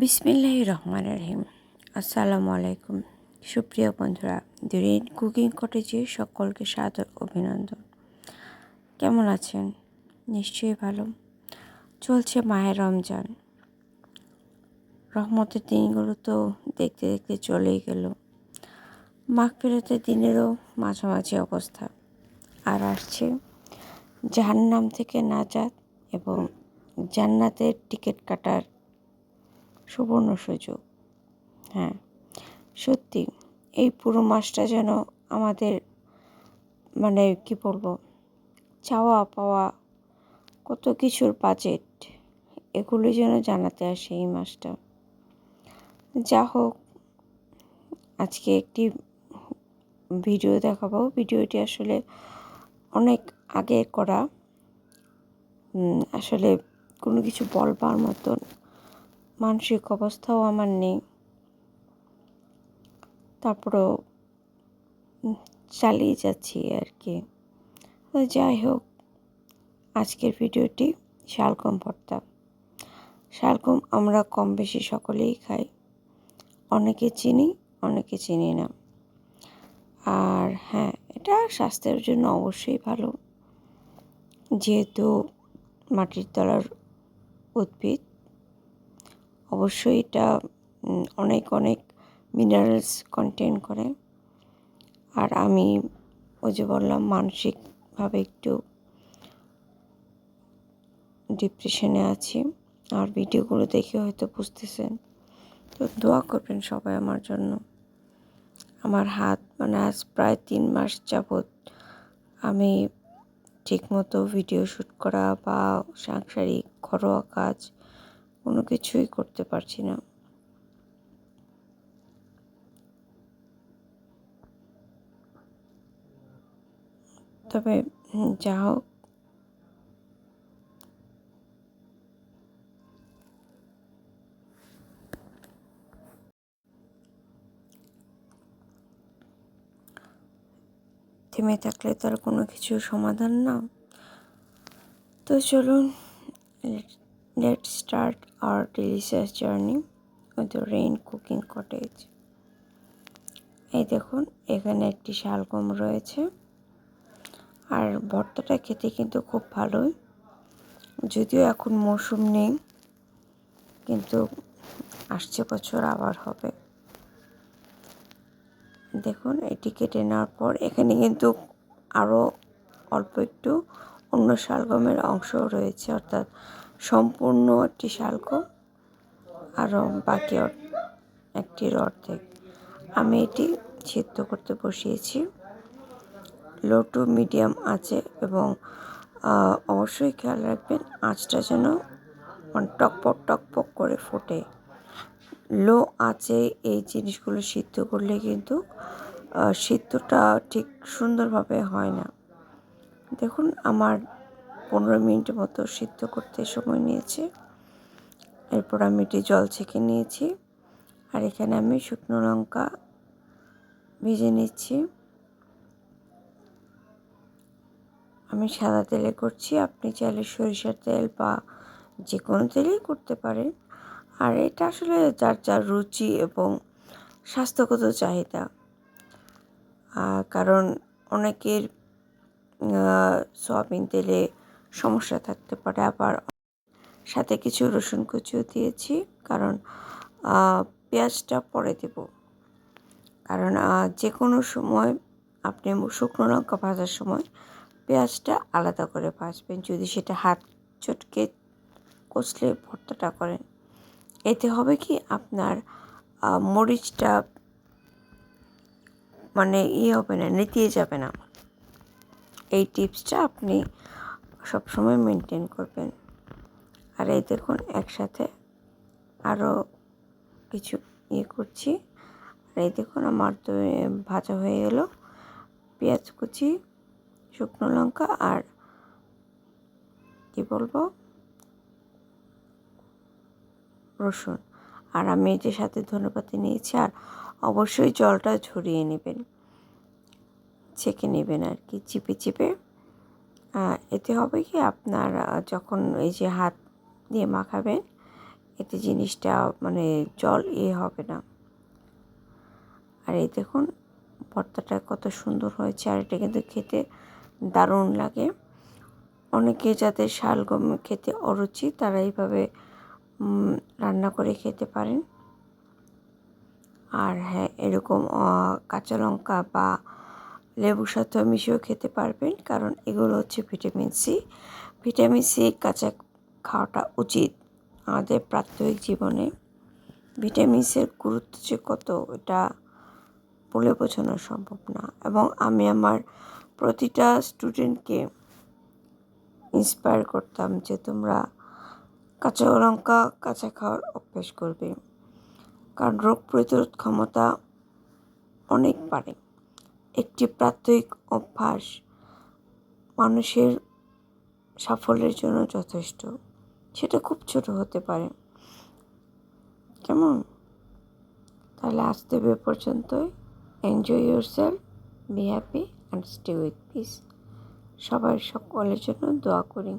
বিসমিল্লাহ রহমান রহিম আসসালামু আলাইকুম সুপ্রিয় বন্ধুরা, দুরিন কুকিং কটেজে সকলকে সাদর অভিনন্দন। কেমন আছেন? নিশ্চয়ই ভালো। চলছে মায়ের রমজান। রহমতের দিনগুলো তো দেখতে দেখতে চলেই গেল। মাঘ ফেরতের দিনেরও মাঝামাঝি অবস্থা। আর আসছে জাহান্নাম থেকে নাজাত এবং জান্নাতের টিকিট কাটার সুবর্ণ সুযোগ। হ্যাঁ সত্যি এই পুরো মাসটা যেন আমাদের মানে কি বলব, চাওয়া পাওয়া কত কিছুর বাজেট এগুলো যেন জানাতে আসে এই মাসটা। যা হোক, আজকে একটি ভিডিও দেখাবো। ভিডিওটি আসলে অনেক আগে করা। আসলে কোনো কিছু বলবার মতন মানসিক অবস্থাও আমার নেই। তারপরেও চালিয়ে যাচ্ছি আর কি। যাই হোক, আজকের ভিডিওটি শালগম ভর্তা। শালগম আমরা কম বেশি সকলেই খাই। অনেকে চিনি অনেকে চিনি না। আর হ্যাঁ এটা স্বাস্থ্যের জন্য অবশ্যই ভালো। যেহেতু মাটির তলার উদ্ভিদ অবশ্যই এটা অনেক অনেক মিনারেলস কন্টেন করে। আর আমি ওই যে বললাম, মানসিকভাবে একটু ডিপ্রেশনে আছি। আর ভিডিওগুলো দেখে হয়তো বুঝতেছেন। তো দোয়া করবেন সবাই আমার জন্য। আমার হাত মানে আজ প্রায় তিন মাস যাবৎ আমি ঠিকমতো ভিডিও শ্যুট করা বা সাংসারিক ঘরোয়া কাজ কোনো কিছুই করতে পারছি না। তবে যা হোক। থেমে থাকলে তো আর কোনো কিছু সমাধান না। তো চলুন let's start our delicious journey with the rain cooking cottage. এই দেখুন, এখানে একটি শালগম রয়েছে। আর ভর্তাটা খেতে কিন্তু খুব ভালোই। যদিও এখন মৌসুম নেই, কিন্তু আসছে বছর আবার হবে। দেখুন, এটি কেটে নেওয়ার পর এখানে কিন্তু আরও অল্প একটু অন্য শালগমের অংশ রয়েছে, অর্থাৎ সম্পূর্ণ একটি শালগম আরও বাকি একটির অর্ধেক আমি এটি সিদ্ধ করতে বসিয়েছি। লো টু মিডিয়াম আছে এবং অবশ্যই খেয়াল রাখবেন আঁচটা যেন মানে টকপক টকপক করে ফোটে। লো আঁচে এই জিনিসগুলো সিদ্ধ করলে কিন্তু সিদ্ধটা ঠিক সুন্দরভাবে হয় না। দেখুন আমার পনেরো মিনিট মতো সিদ্ধ করতে সময় নিয়েছে। এরপর আমি এটি জল ছেঁকে নিয়েছি আর এখানে আমি শুকনো লঙ্কা ভেজে নিচ্ছি। আমি সাদা তেলে করছি, আপনি চাইলে সরিষার তেল বা যে কোনো তেলেই করতে পারেন। আর এটা আসলে যার যার রুচি এবং স্বাস্থ্যগত চাহিদা। কারণ অনেকের সয়াবিন তেলে সমস্যা থাকতে পারে। আবার সাথে কিছু রসুন কুচিও দিয়েছি, কারণ পেঁয়াজটা পরে দেব। কারণ যে কোনো সময় আপনি শুকনো লঙ্কা ভাজার সময় পেঁয়াজটা আলাদা করে ভাজবেন। যদি সেটা হাত চটকে কষলে ভর্তাটা করেন। এতে হবে কি আপনার মরিচটা মানে ইয়ে হবে না, নেতিয়ে যাবে না। এই টিপসটা আপনি সবসময় মেনটেন করবেন। আর এই দেখুন একসাথে আরও কিছু ইয়ে করছি। আর এই দেখুন আমার তো ভাজা হয়ে গেল। পেঁয়াজ কুচি, শুকনো লঙ্কা আর কী বলব? রসুন। আর আমি যে সাথে ধনেপাতি নিয়েছি, আর অবশ্যই জলটা ঝরিয়ে নেবেন। ছেঁকে নেবেন আর কি, চিপে চিপে। এতে হবে কি আপনার যখন এই যে হাত দিয়ে মাখাবেন, এতে জিনিসটা মানে জল এ হবে না। আর এই দেখুন, ভর্তাটা কত সুন্দর হয়েছে, আর এটা কিন্তু খেতে দারুণ লাগে। অনেকে যাদের শালগম খেতে অরুচি, তারা এইভাবে রান্না করে খেতে পারেন। আর হ্যাঁ এরকম কাঁচা লঙ্কা বা লেবুর সাথে মিশিয়েও খেতে পারবেন, কারণ এগুলো হচ্ছে ভিটামিন সি ভিটামিন সি কাঁচা খাওয়াটা উচিত আমাদের প্রাত্যহিক জীবনে। ভিটামিন সির গুরুত্ব যে কত, এটা বলে বোঝানো সম্ভব না। এবং আমি আমার প্রতিটা স্টুডেন্টকে ইন্সপায়ার করতাম যে তোমরা কাঁচা লঙ্কা, কাঁচা খাওয়ার অভ্যেস করবে। কারণ রোগ প্রতিরোধ ক্ষমতা অনেক বাড়ে। একটি প্রাত্যহিক অভ্যাস। মানুষের সাফল্যের জন্য যথেষ্ট। সেটা খুব ছোট হতে পারে। কেমন? তাহলে আজ এ পর্যন্তই। Enjoy yourself be happy and stay with peace সবার সকলের জন্য দোয়া করি।